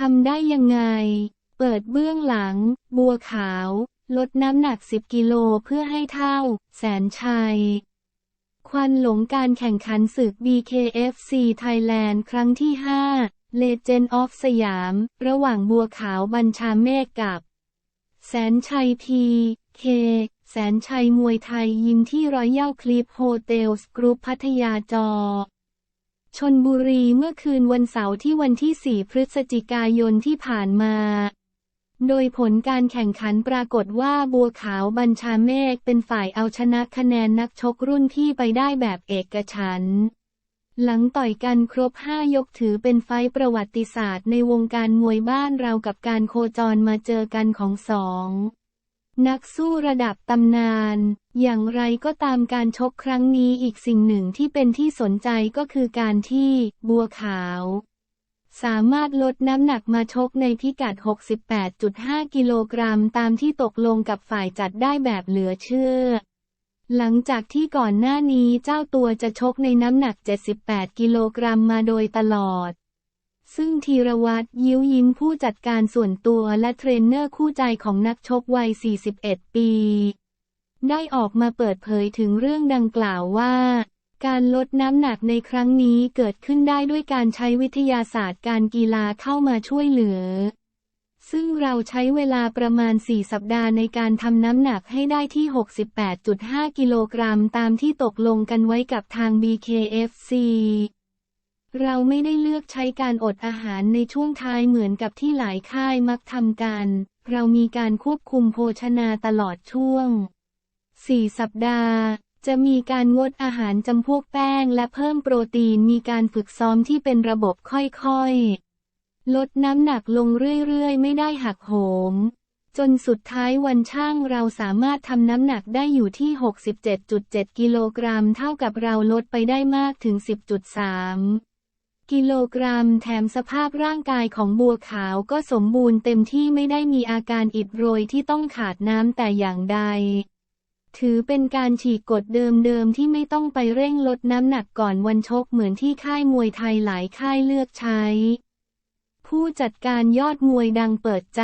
ทำได้ยังไง เปิดเบื้องหลัง บัวขาว ลดน้ำหนัก 10 กิโลเพื่อให้เท่า แสนชัย ควันหลงการแข่งขันศึก BKFC Thailand ครั้งที่ 5 Legend of สยาม ระหว่างบัวขาวบัญชาเมฆกับ แสนชัยพี เค แสนชัยมวยไทยยิมที่รอยัลคลิปโฮเทลส์กรุ๊ปพัทยาจอ ชนบุรีเมื่อคืนวันเสาร์ที่วันที่ 4 พฤศจิกายนที่ผ่านมา โดยผลการแข่งขันปรากฏว่าบัวขาวบัญชาเมฆเป็นฝ่ายเอาชนะคะแนนนักชกรุ่นพี่ไปได้แบบเอกฉันท์หลังต่อยกันครบ 5 ยกถือเป็นไฟประวัติศาสตร์ในวงการมวยบ้านเรากับการโคจรมาเจอกันของสอง นักสู้ระดับตำนาน อย่างไรก็ตามการชกครั้งนี้อีกสิ่งหนึ่งที่เป็นที่สนใจก็คือการที่บัวขาว สามารถลดน้ำหนักมาชกในพิกัด 68.5 กิโลกรัมตามที่ตกลงกับฝ่ายจัดได้แบบเหลือเชื่อ หลังจากที่ก่อนหน้านี้เจ้าตัวจะชกในน้ำหนัก 78 กิโลกรัมมาโดยตลอด ซึ่งธีรวัตรยิ้วยิ้มผู้จัดการส่วนตัวและเทรนเนอร์คู่ใจของนักชกวัย 41 ปี ได้ออกมาเปิดเผยถึงเรื่องดังกล่าวว่า การลดน้ำหนักในครั้งนี้เกิดขึ้นได้ด้วยการใช้วิทยาศาสตร์การกีฬาเข้ามาช่วยเหลือ ซึ่งเราใช้เวลาประมาณ 4 สัปดาห์ในการทำน้ำหนักให้ได้ที่ 68.5 กิโลกรัมตามที่ตกลงกันไว้กับทาง BKFC เราไม่ได้เลือกใช้การอดอาหารในช่วงท้ายเหมือนกับที่หลายค่ายมักทำกัน เรามีการควบคุมโภชนาตลอดช่วง 4 สัปดาห์ จะมีการงดอาหารจำพวกแป้งและเพิ่มโปรตีนมีการฝึกซ้อมที่เป็นระบบค่อยๆ ลดน้ำหนักลงเรื่อยๆ ไม่ได้หักโหม จนสุดท้ายวันช่างเราสามารถทำน้ำหนักได้อยู่ที่ 67.7 กิโลกรัม เท่ากับเราลดไปได้มากถึง 10.3 กิโลกรัมแถมสภาพร่างกายของบัวขาวก็สมบูรณ์เต็มที่ไม่ได้มีอาการอิดโรยที่ต้องขาดน้ำแต่อย่างใด ถือเป็นการฉีกกฎเดิมๆที่ไม่ต้องไปเร่งลดน้ำหนักก่อนวันชกเหมือนที่ค่ายมวยไทยหลายค่ายเลือกใช้ ผู้จัดการยอดมวยดังเปิดใจ